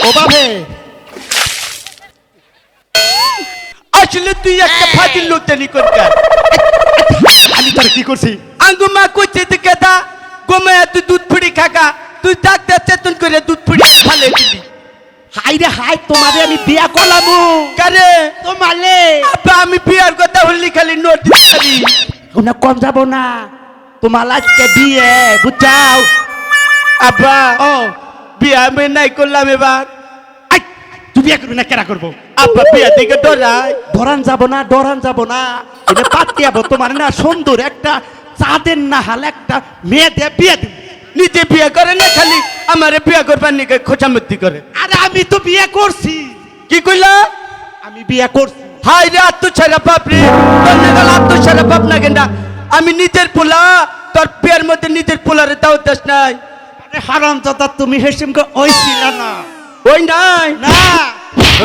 ও বাপে আসলে তুই একটা ফাজিল লোকদানি করকার আমি তার কি করছি? আঙ্গু মা কইছে তো কেদা গোমায়া তুই দুধ ফুড়ি খাকা তুই ডাক্তার চেতন করে দুধ ফুড়ি ফালে দিলি হাই রে হাই তোমারে আমি বিয়া করলামু। কারে? তোমালে। আব্বা আমি বিয়ার কথা হলি খালি নোট খালি ওনা কম যাব না। তোমার আজকে বিয়ে বুঝাও আব্বা ও। বিয়া আমি নাই করলাম এবার। আই তুই বিয়ে করবি না কেরা করব? আব্বা বিয়া থেকে ডরাই ডরান যাব না ডরান যাব না। এটা না সুন্দর একটা চাঁদের না হাল একটা মেয়ে দিয়ে বিয়ে দিব। নিজে বিয়া করে না খালি আমারে বিয়া করবার নিকে খোঁচামতি করে। আরে আমি তো বিয়ে করছি। কি কইলা? আমি বিয়ে করছি। হাই রে আত্মছাড়া বাপ রে তোর নাগাল আত্মছাড়া বাপ না গেন্দা। আমি নিজের পোলা তোর পেয়ের মধ্যে নিজের পোলারে তাও দেশ নাই। হারাম দাদা তুমি হেসিম কে ওই ছিল না। ওই নাই। না।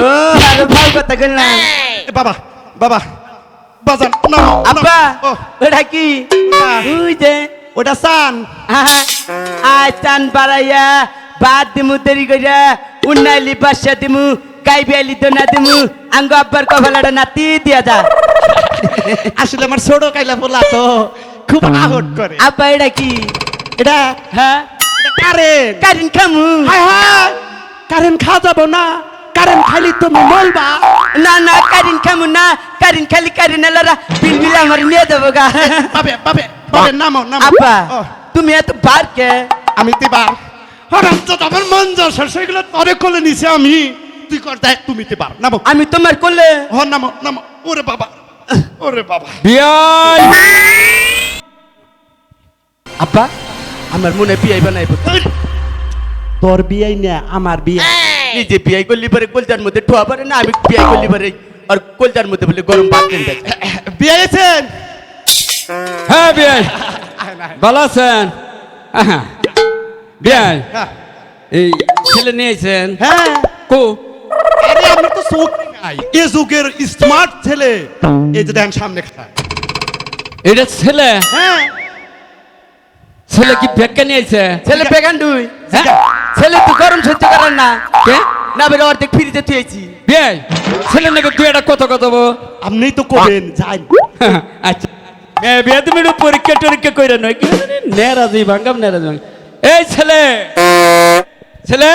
ও আরে ভাই কথা কইল। না বাবা বাবা বাজান না আব্বা ওটা কি? না। ওই যে। ওটা সান আয় চান বাড়াইয়া বাদ দিমু দেরি কইরা। উন্নাইলি বাসা দিমু গাই বিয়ালি দোনা দিমু। আঙ্গ আব্বার কপালাটা নাতি দিয়া যা। আসলে আমার ছোট কাইলা পোলা তো খুব আহট করে। আব্বা এটা কি? এটা হ্যাঁ? এটা কারেন্ট কারিন খামু। হায় হায় কারেন্ট খাওয়া যাব না কারেন্ট খালি তুমি বলবা না না কারিন খামু না কারিন খালি কারিন এলারা বিল বিল আমার নিয়ে দেবো গা। বাবে বাবে বাবে নামো নামো। ও, তুমি এত বার কে? আমি তিবার হঠাৎ তো আমার মন যা সেগুলো তরে কোলে নিছে আমি। তুই কর দেখ তুমি তিবার নামো। আমি তোমার করলে হ নামো নামো। ওরে বাবা ওরে বাবা। বিয়াই! আব্বা আমার মনে বিয়াই বানাইবো। তোর বিয়াই না আমার বিয়া। নিজে বিয়াই করলি পারে কলজার মধ্যে ঠোয়া পারে না আমি বিয়াই করলি পারে আর কলজার মধ্যে বলে গরম ভাত দেন দেয় বিয়ে আছেন হ্যাঁ বিয়াই ভালো আছেন? বিয়াই হ্যাঁ। এই ছেলে নিয়েছেন? হ্যাঁ। কো? আরে আমি তো নাই। এ যুগের স্মার্ট ছেলে। এই যে দেখেন সামনে খায় এটা ছেলে? হ্যাঁ। ছেলে কি ব্যাগকে নিয়েছে ছেলে পেগান দুই হ্যাঁ? ছেলে তো গরম সহ্য করেন না কে না বেরে অর্ধেক ফ্রিতে থুয়েছি বিয়াই ছেলে নাকি তুই এটা কত কত বো আপনি তো কবেন যাই আচ্ছা এ বিয়া তুমি একটু পরীক্ষা টরীক্ষা করে নয় কি জানি নেরাজি ভাঙ্গাম নেরাজি ভাঙ্গাম। এই ছেলে ছেলে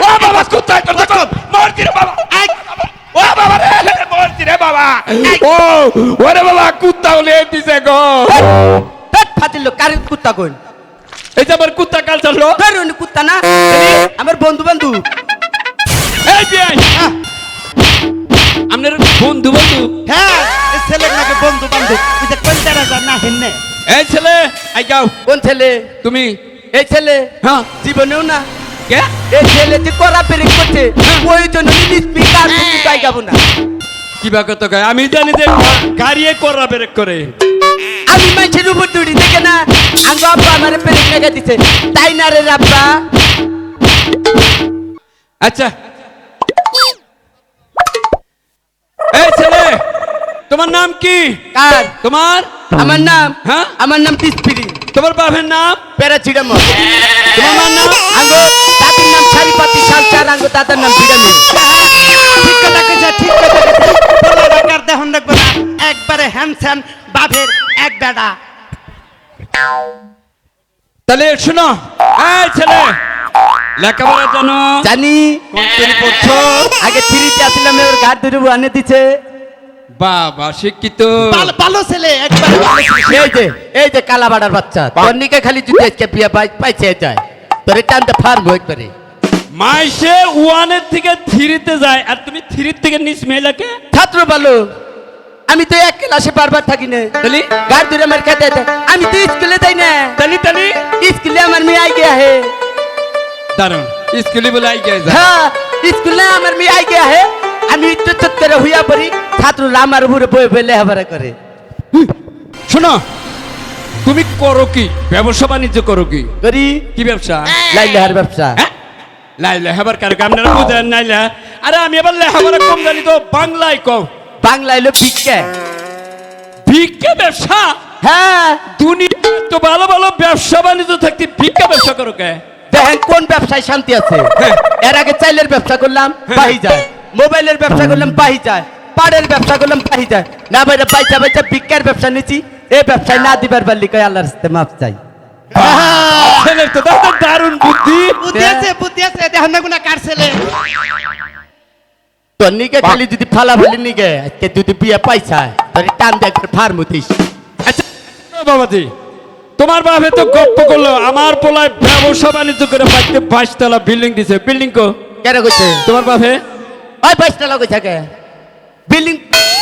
ও বাবা বাবা আই ও বাবা রে বাবা ও ওরে বাবা কুত্তা হলে দিছে গো। তাত ফাটিল কুত্তা কোন এই যে আমার কুত্তা কাল চাললো কারণ কুত্তা না। আমার বন্ধু বন্ধু। এই আপনার বন্ধু বন্ধু। হ্যাঁ ছেলে নাকি বন্ধু বান্ধব তুই যে কোন তারা যান না হেননে? এই ছেলে আই যাও। কোন ছেলে? তুমি? এই ছেলে? হ্যাঁ। জীবনেও না। কে? এই ছেলে যে করা পেরে করছে ওই জন্য পাই যাব না। কত আমি জানি যে গাড়িয়ে করা ব্রেক করে। আমি মানুষের উপর দৌড়ি দেখে না আঙ্গ আব্বা আমার লেগে দিছে। তাই না রে আব্বা আচ্ছা। এই ছেলে তোমার নাম কি? কার? তোমার? আমার নাম? হ্যাঁ? আমার নাম তিসপিরি। তোমার বাপের নাম? প্যারাচিটামল তোমার নাম? আঙ্গো নাম সারিপাতি সালচার আঙ্গো দাদার নাম ভিটামিন ঠিক কথা কইছে ঠিক কথা কইছে। তোলা ডাকার দেহন রাখবে না। একবারে হ্যান্ডসাম বাপের এক বেটা তাহলে শোনো এই ছেলে। লেখাপড়া জানো জানি কোন শ্রেণি পড়ছো? আগে থ্রিতে আসলাম এবার ঘাট ধরে আনে দিছে। বাবা শিক্ষিত। ভালো ছেলে একবারে। এই যে এই যে কালা বাড়ার বাচ্চা তোর নিকে খালি যদি আজকে বিয়া পাই পাইছে যায় তোর টানতে ফার্ম হইতে পারে। মাইসে ওয়ানের থেকে থ্রিতে যায় আর তুমি থ্রির থেকে নিস মেয়েলাকে ছাত্র ভালো আমি তো এক ক্লাসে বারবার থাকি না। তাহলে? গাড় ধরে আমার খেতে আমি তো স্কুলে যাই না। তালি তালি স্কুলে আমার মেয়ে আই গিয়া হে দারুণ স্কুলে বলে আই গেছে হ্যাঁ স্কুলে আমার মেয়ে আই গিয়া হে আমি তো চত্বরে হইয়া পড়ি ছাত্ররা আমার উপরে বই বই লেখাপড়া করে। শোনো তুমি করো কি? ব্যবসা বাণিজ্য করো কি? করি। কি ব্যবসা? লাই লেহার ব্যবসা। হ্যাঁ? লাইলে হেবার কারও আপনারা বুঝেন নাইলে। আরে আমি এবার লেখাপড়া কম জানি তো বাংলায় কম বাংলা এলো ভিক্ষা ভিক্ষে ব্যবসা? হ্যাঁ। দুনিয়া তো ভালো ভালো ব্যবসা বাণিজ্য থাকতে করো কে? দেখেন কোন ব্যবসায় শান্তি আছে? হ্যাঁ। এর আগে চাইলের ব্যবসা করলাম বাহি যায়। মোবাইলের ব্যবসা করলাম বাহি যায়। পাড়ের ব্যবসা করলাম বাহি যায়। না বাইরে বাইচা বাইচা ভিক্ষার ব্যবসা নিচ্ছি এই ব্যবসায় না দিবার পারলি কই আল্লাহর সাথে মাপ চাই। ছেলের তো দারুণ বুদ্ধি। বুদ্ধি আছে বুদ্ধি আছে দেখেন না গুনা কার ছেলে? তোর নিকে খালি যদি ফালা ফালি নিকে আজকে যদি বিয়ে পাইছায় তোর টান দেখ ফার্ম হতিস আচ্ছা বাবাজি তোমার বাপে তো গপ্প করল আমার পোলায় ব্যবসা বাণিজ্য করে পাইতে বাইশতলা বিল্ডিং দিছে। বিল্ডিং কো? কেন কইছে? তোমার বাপে? ওই বাইশ টালা কই থাকে? বিল্ডিং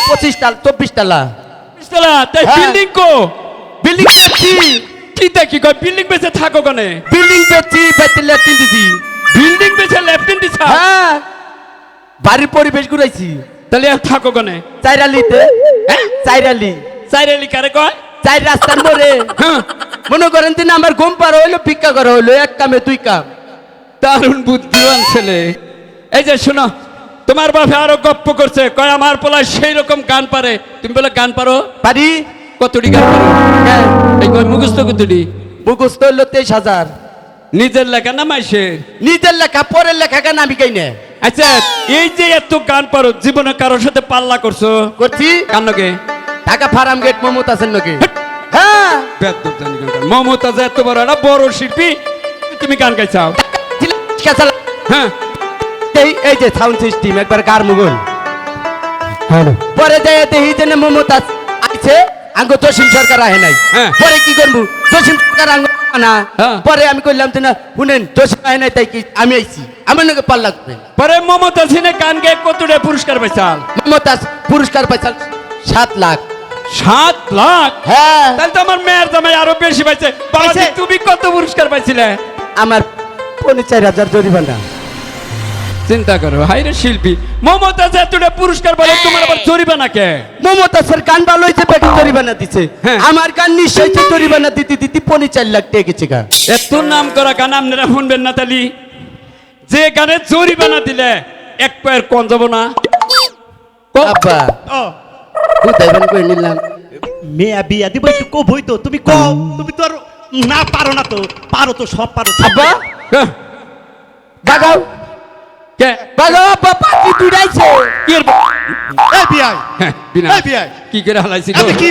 পঁচিশ তালা চব্বিশ তালা বাইশতলা তাই। বিল্ডিং কো? বিল্ডিং পেয়েছি কি কয় বিল্ডিং বেঁচে থাকো কনে। বিল্ডিং পেয়েছি পেতে লেট্রিন দিছি। বিল্ডিং বেঁচে লেফটেন দিছা? হ্যাঁ বাড়ির পরিবেশ ঘুরাইছি। তাহলে আর থাকো কনে। চাইরালিতে চাইরালি। চাইরেলি কারে কয়? চাই রাস্তার মোড়ে। হ্যাঁ। মনে করেন দিন আমার ঘুম পার হইল ভিক্ষা করা হইল এক কামে দুই কাম। দারুণ বুদ্ধিমান ছেলে। এই যে শোনো তোমার বাপে আরও গপ্প করছে কয় আমার পোলায় সেই রকম গান পারে। তুমি বলে গান পারো? পারি? গান পারো হ্যাঁ, এই মুখস্থ কতটি? মুখস্থ হইল তেইশ হাজার। নিজের লেখা না মাইসের নিজের লেখা পরের লেখা কেন আমি কাই না আচ্ছা এই যে এত গান পারো জীবনে কারোর সাথে পাল্লা করছ? করছি। কান্নকে ঢাকা ফার্ম গেট মমতা আছেন নাকি হ্যাঁ। গান গান। মমতাজ এত বড় একটা বড় শিল্পী তুমি গান গাইছাও? হ্যাঁ। এই এই যে সাউন্ড সিস্টেম একবার গার মুগল। পরে যাই দেখি যে না মমতাজ আইছে। আঙ্গ জসিম সরকার আহে নাই। হ্যাঁ। পরে কি করব? জসিম সরকার আঙ্গ না। হ্যাঁ। পরে আমি কইলাম যে না শুনেন জসিম আহে নাই তাই কি আমি আইছি। আমার নাকি পাল্লা করবেন পরে মমতাজ হিনে গান গায়ে কতটা পুরস্কার পাইছাল? মমতাজ পুরস্কার পাইছাল সাত লাখ। সাত লাখ? হ্যাঁ। তাহলে তো আমার মেয়ের জামাই আরও বেশি পাইছে? তুমি কত পুরস্কার পাইছিলে? আমার পনেরো চার হাজার জরিমানা। চিন্তা করো হাইরে শিল্পী। মমতাজ এতটা পুরস্কার বলে তোমার আবার জরিমানা কে? মমতাজের গান ভালো হয়েছে বেটি জরিমানা দিছে। হ্যাঁ। আমার গান নিশ্চয় জরিমানা দিতে দিতে পনেরো চার লাখ টাকা গেছে গা। এত নাম করা গান আপনারা শুনবেন না তালি। যে গানে জরিমানা দিলে এক পায়ের কন যাব না। আব্বা। ও। বুঝাইবেন করে নিলাম মেয়া বিয়া দিব একটু কবই তো তুমি কও। তুমি তো আর না পারো না তো পারো তো সব পারো। আব্বা। হ্যাঁ, বাগাও। কে? দুড়াইছে। কি এর- এই বিনা। এই কি করে হালাইছি? আপনি কি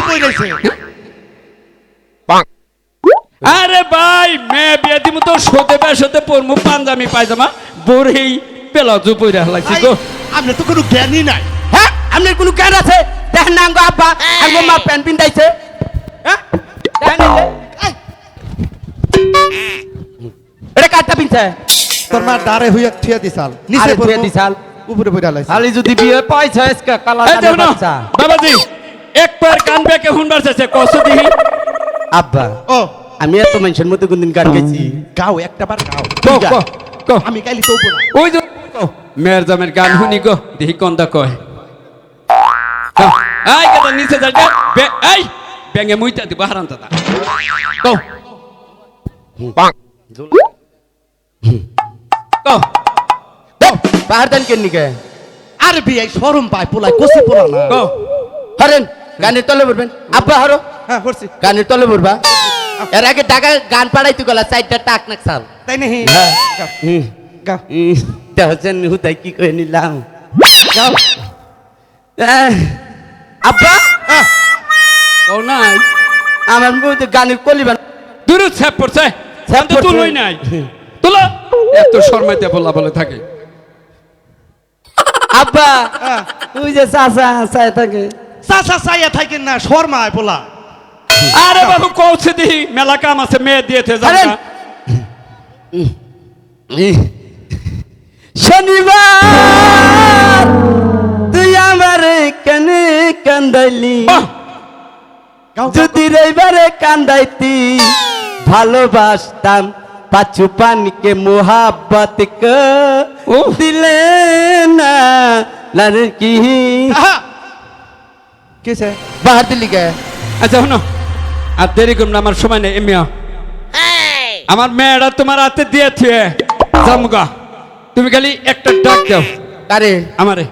আরে ভাই মেয়ে বিয়ে দিমু তো সোতে বেসতে পরমু পাঞ্জামি পায়জামা বরেই পেলাজু পইরা হালাইছি গো। আপনি তো কোনো জ্ঞানই নাই। হ্যাঁ? আপনার কোনো জ্ঞান আছে? দেখেন না আঙ্গো আব্বা আঙ্গো মা প্যান্ট পিন্দাইছে হ্যাঁ? দেখেন এটা কাটটা পিনছে? তোর মা দাঁড়ে হইয়া থিয়া দিছাল পড়ব, থুয়ে দিছাল। উপরে পড়ে লাইছে। খালি যদি বিয়ে পাইছে আজকে কালা না, বাচ্চা। বাবাজি এক পায়ের কান বেঁকে হুনবার চাইছে কষ্ট দিহি? আব্বা ও। আমি এত মানুষের মধ্যে কোনদিন গান গাইছি গাও একটা বার গাও। কো গা। কো কো। আমি গাইলি তো না। ওই যে মেয়ের জামের গান শুনি গো দেখি কোনটা কয়। নিচে বে- এই ব্যাঙে মুইতা দিব হারান দাদা। কও কও দেন কেন নিকে? আর বিয়াই শরম পায় পোলাই কষি পোলা না। হরেন গানের তলে পড়বেন আব্বা হরো। হ্যাঁ করছি গানের তলে পড়বা এর আগে টাকা গান পাড়াইতে গেলা চারটা টাক নাক চাল। তাই নাহি হ্যাঁ। দেখছেন হুতাই কি করে নিলাম? আব্বা? কও নাই। আমার মধ্যে গানের কলিবান দূর ছ্যাপ পড়ছে। ছ্যাপ তো তুলই নাই। তুলো। এত শর্মাইতে বলা বলে থাকে। আব্বা। তুই যে চাচা চায় থাকে। চাচা চাইয়া থাকেন না শর্মায় বলা। আরে বাবু কৌছে দিহি মেলা কাম আছে মেয়ে দিয়েছে শনিবার তুই আমার কেনে কান্দাইলি? যদি রবিবারে কান্দাইতি ভালোবাসতাম। পানিকে মোহাব্বত ও। দিলে না লড়কি আহা! কিসে বাহার দিল্লি কে আচ্ছা শোনো আর দেরি করুন আমার সময় নেই এমিয়া আমার মেয়েরা তোমার হাতে দিয়ে থুয়ে জামুগা তুমি খালি একটা ডাক দাও আরে আমারে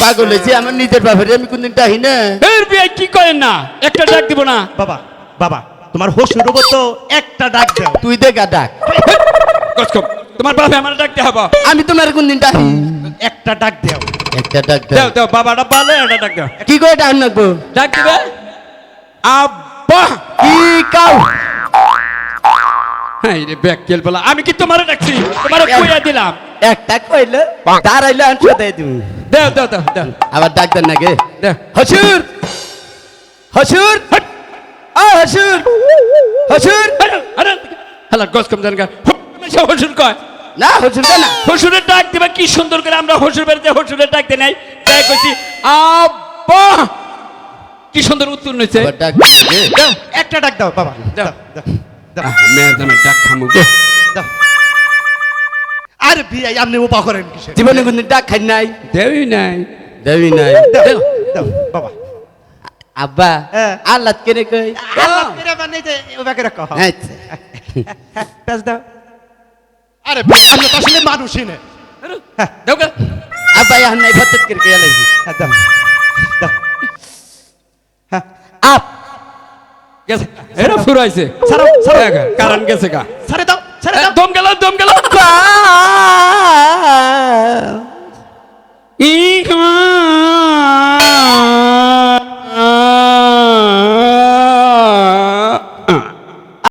পাগল হয়েছি আমার নিজের বাপের আমি কোনদিন ডাহি না এর বিয়ে কি করেন না একটা ডাক দিব না বাবা বাবা তোমার হসুর তো একটা ডাক দাও। তুই দেখা ডাক। কসকম তোমার বাবা আমার ডাকতে হব। আমি তোমার কোন দিন ডাকি একটা ডাক দাও। একটা ডাক দাও। দাও বাবাটা পালে এটা ডাক দাও। কি করে ডাক নাকবো? ডাক দিবে? আব্বা! কি কাউ? হ্যাঁ রে ব্যাকেল বলা আমি কি তোমারে ডাকছি? তোমারে কইয়া দিলাম। একটা কইলে তার আইলে আনছো দেয় তুমি দাও দাও দাও দাও। আবার ডাক দেন নাকি? হসুর! হসুর! আ হসুর হসুর জানগা। হসুর কয়? না হসুর দে না। হসুরের ডাক দিবা কি সুন্দর করে আমরা হসুর বাড়িতে হসুরের ডাক নাই। তাই কইছি আব্বা! কি সুন্দর উত্তর হয়েছে একটা ডাক দাও বাবা। ডাক খামু আরে আপনি উপা করেন জীবনে কোনদিন ডাক খাই নাই। দেবই নাই। দেবি নাই। দাও বাবা। আব্বা। আল্লাহ কেনে কই? আল্লাহ করে মানে যে ওবাকে রাখো। আচ্ছা প্যাস দাও। আরে আপনি তো আসলে মানুষই না। হ্যাঁ দাও গা। আব্বা এখন নাই ফতত করে কই আলাই হ্যাঁ, দাও। দাও। হ্যাঁ। আপ। গেছে। এরা ফুরাইছে। ছাড়াও দেখা, কারণ গেছে গা। ছেড়ে দাও ছেড়ে দাও। দম গেল দম গেল। ই